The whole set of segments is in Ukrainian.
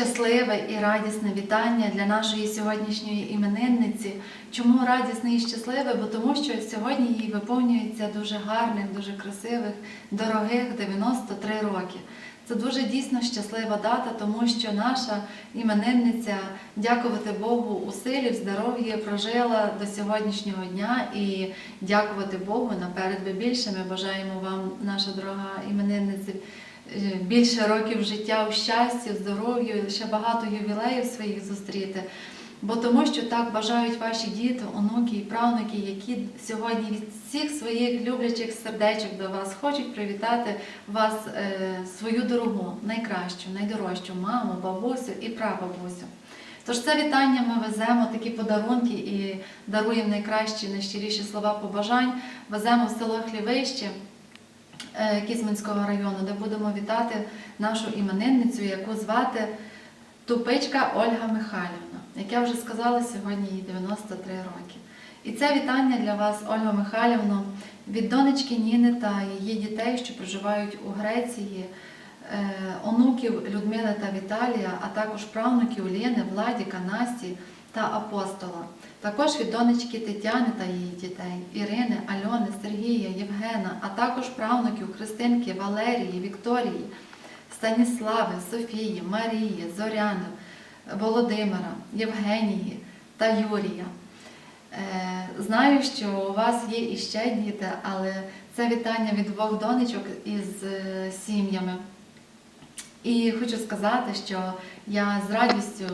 Щасливе і радісне вітання для нашої сьогоднішньої іменинниці. Чому радісне і щасливе? Бо тому що сьогодні їй виповнюється дуже гарних, дуже красивих, дорогих 93 роки. Це дуже дійсно щаслива дата, тому що наша іменинниця, дякувати Богу, у силі, в здоров'ї прожила до сьогоднішнього дня і дякувати Богу наперед ви більше. Ми бажаємо вам, наша дорога іменинниця, більше років життя у щасті, в здоров'ю, ще багато ювілеїв своїх зустріти. Бо тому, що так бажають ваші діти, онуки і правнуки, які сьогодні від всіх своїх люблячих сердечок до вас хочуть привітати вас е, свою дорогу, найкращу, найдорожчу маму, бабусю і прабабусю. Тож це вітання ми веземо, такі подарунки і даруємо найкращі, найщиріші слова побажань. Веземо в село Хлівище е, Кізьминського району, де будемо вітати нашу іменинницю, яку звати Тупичка Ольга Михайлівна. Як я вже сказала, сьогодні їй 93 роки. І це вітання для вас, Ольга Михайлівна, від донечки Ніни та її дітей, що проживають у Греції, е, онуків Людмили та Віталія, а також правнуків Лєни, Владіка, Насті та Апостола. Також від донечки Тетяни та її дітей, Ірини, Альони, Сергія, Євгена, а також правнуків Христинки, Валерії, Вікторії, Станіслави, Софії, Марії, Зоряни, Володимира, Євгенії та Юрія. Е, Знаю, що у вас є іще діти, але це вітання від двох донечок із е, сім'ями. І хочу сказати, що я з радістю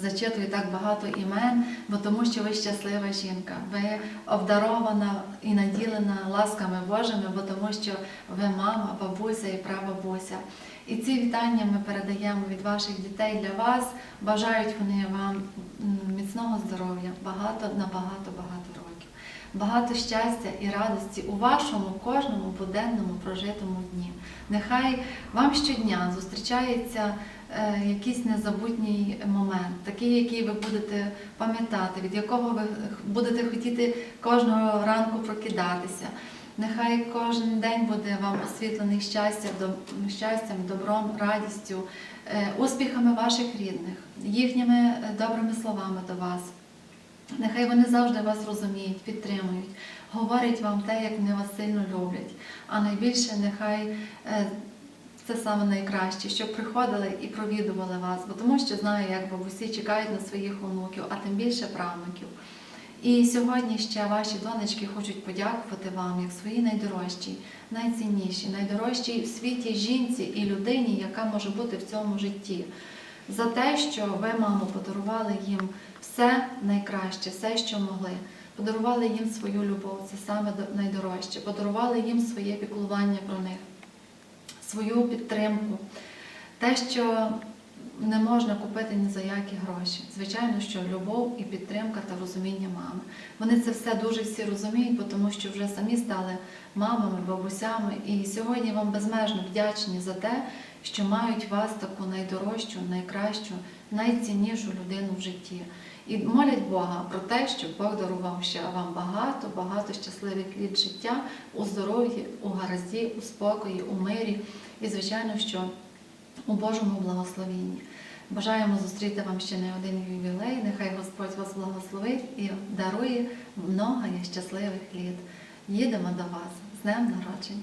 зачитую так багато імен, бо тому що ви щаслива жінка, ви обдарована і наділена ласками Божими, бо тому що ви мама, бабуся і прабабуся. І ці вітання ми передаємо від ваших дітей для вас. Бажають вони вам міцного здоров'я, багато на багато багато років, багато щастя і радості у вашому кожному буденному прожитому дні. Нехай вам щодня зустрічається е, якийсь незабутній момент, такий, який ви будете пам'ятати, від якого ви будете хотіти кожного ранку прокидатися. Нехай кожен день буде вам освітлений щастям, доб- щастям, добром, радістю, е, успіхами ваших рідних, їхніми е, добрими словами до вас. Нехай вони завжди вас розуміють, підтримують, говорять вам те, як вони вас сильно люблять. А найбільше нехай е, це саме найкраще, щоб приходили і провідували вас, бо тому що знаю, як бабусі чекають на своїх онуків, а тим більше правнуків. І сьогодні ще ваші донечки хочуть подякувати вам як своїй найдорожчій, найціннішій, найдорожчій в світі жінці і людині, яка може бути в цьому житті, за те, що ви, мамо, подарували їм все найкраще, все, що могли. Подарували їм свою любов, це саме найдорожче. Подарували їм своє піклування про них, свою підтримку, те, що не можна купити ні за які гроші. Звичайно, що любов і підтримка та розуміння мами. Вони це все дуже всі розуміють, тому що вже самі стали мамами, бабусями. І сьогодні вам безмежно вдячні за те, що мають вас таку найдорожчу, найкращу, найціннішу людину в житті. І молять Бога про те, щоб Бог дарував ще вам багато, багато щасливих літ життя у здоров'ї, у гаразді, у спокої, у мирі і, звичайно, що у Божому благословенні. Бажаємо зустріти вам ще не один ювілей. Нехай Господь вас благословить і дарує много щасливих літ. Їдемо до вас з днем народження.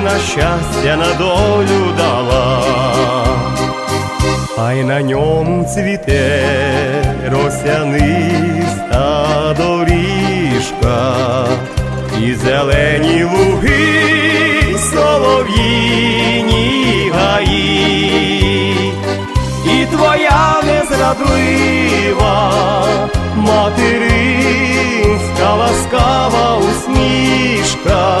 на щастя на долю дала, а й на ньому цвіте росяниста доріжка, і зелені луги, солов'їні гаї, і твоя незрадлива материнська ласкава усмішка,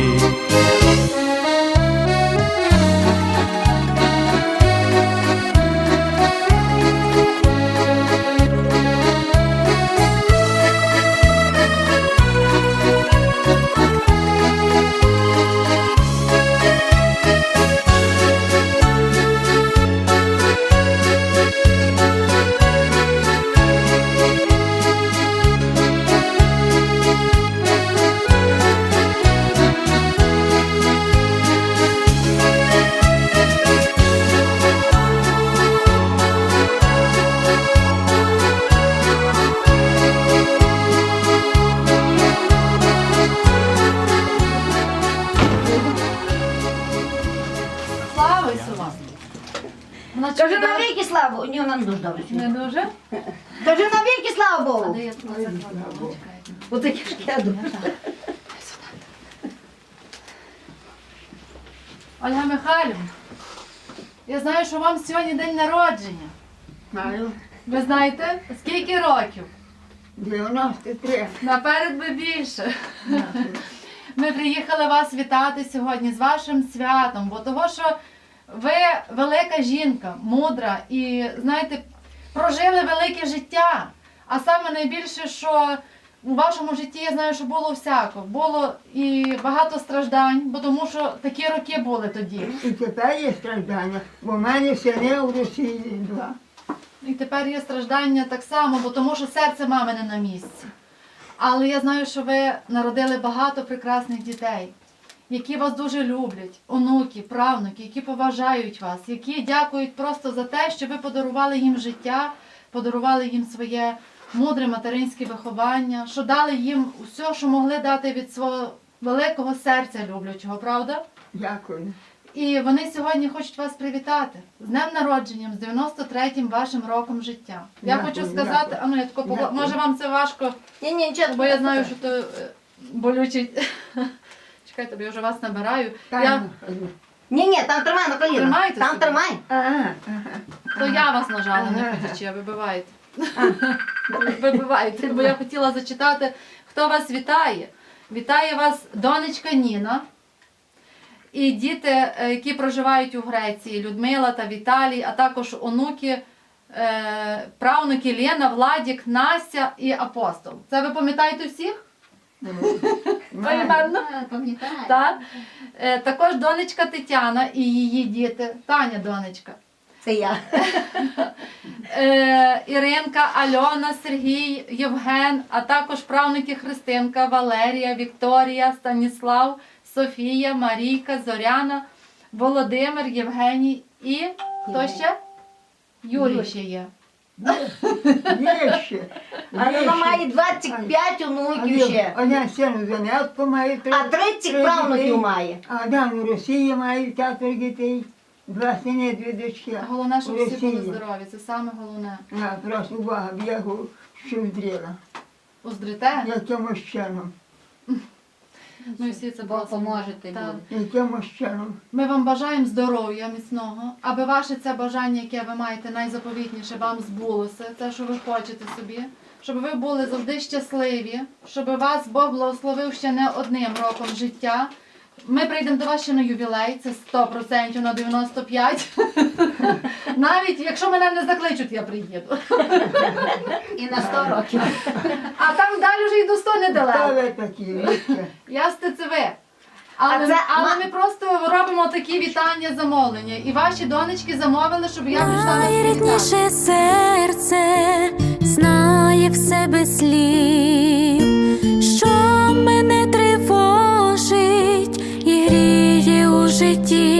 Віки славу. Ні, вона не дуже добре. Не дуже? Кажи на віки слава Богу. я тут закладала? Оце кишки. Ольга Михайлівна, я знаю, що вам сьогодні день народження. Маю Ви знаєте, скільки років? 93. Наперед би більше. Ми приїхали вас вітати сьогодні з вашим святом, бо того, що ви велика жінка, мудра і знаєте, прожили велике життя. А саме найбільше, що у вашому житті я знаю, що було всяко. Було і багато страждань, бо тому що такі роки були тоді. І тепер є страждання, бо в мене сини в Росії два. І тепер є страждання так само, бо тому що серце мами не на місці. Але я знаю, що ви народили багато прекрасних дітей, які вас дуже люблять, онуки, правнуки, які поважають вас, які дякують просто за те, що ви подарували їм життя, подарували їм своє мудре материнське виховання, що дали їм усе, що могли дати від свого великого серця люблячого, правда? Дякую. І вони сьогодні хочуть вас привітати з днем народженням, з 93-м вашим роком життя. Я Дякую, хочу сказати, дякую. а ну я тако погла- може вам це важко, Ні, ні, бо я знаю, що то е, болючий. Чекайте, бо я вже вас набираю. Я, Ні, ні, там тримай на коліна. Тримайте Там собі. тримай. Ага, ага. то я вас нажала, не хотячи, вибиваєте. Вибиваєте, бо я хотіла зачитати, хто вас вітає. Вітає вас донечка Ніна. І діти, е, які проживають у Греції, Людмила та Віталій, а також онуки, е, правнуки Лена, Владік, Настя і Апостол. Це ви пам'ятаєте всіх? Поіменно? Пам'ятаю. Так. Е, Також донечка Тетяна і її діти, Таня донечка. Це я. Е, Іринка, Альона, Сергій, Євген, а також правнуки Христинка, Валерія, Вікторія, Станіслав, Софія, Марійка, Зоряна, Володимир, Євгеній і хто ще? Юрій ще є. Є ще. А є вона ще. має 25 онуків ще. Один сину занятку має три. А 30 три правнуків має. А да, у Росії має п'ятеро дітей. Два сини, дві дочки. Головне, щоб У всі були Росії. здорові. Це саме головне. А, просто увага, я його що здріла. Уздрите? Якимось чином. Ну і всі це Бог просимо. поможе тобі. Так. Якимось чином. Ми вам бажаємо здоров'я міцного, аби ваше це бажання, яке ви маєте найзаповітніше, вам збулося, те, що ви хочете собі, щоб ви були завжди щасливі, щоб вас Бог благословив ще не одним роком життя. Ми прийдемо до вас ще на ювілей, це 100% на 95. Навіть якщо мене не закличуть, я приїду. І на 100 років. А там далі вже й до 100 недалеко. Хто такі? Я з ТЦВ. Але, А це але ма- ми просто робимо такі вітання замовлення. І ваші донечки замовили, щоб я прийшла на. Найрідніше серце знає в себе слів, що мене тривожить і гріє у житті.